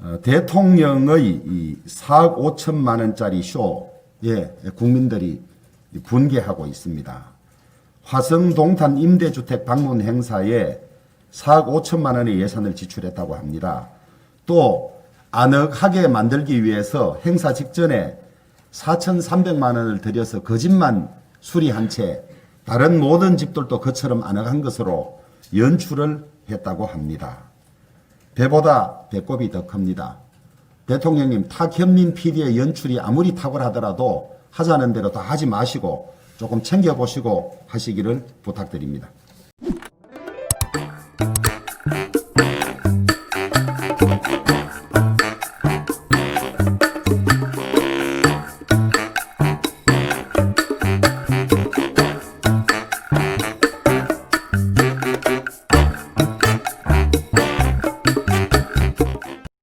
어, 대통령의 이 4억 5천만 원짜리 쇼에 국민들이 분개하고 있습니다. 화성 동탄 임대주택 방문 행사에 4억 5천만 원의 예산을 지출했다고 합니다. 또 아늑하게 만들기 위해서 행사 직전에 4,300만 원을 들여서 거짓만 수리한 채 다른 모든 집들도 그처럼 아늑한 것으로 연출을 했다고 합니다. 배보다 배꼽이 더 큽니다. 대통령님 타현민 PD의 연출이 아무리 탁월하더라도 하자는 대로 다 하지 마시고 조금 챙겨보시고 하시기를 부탁드립니다.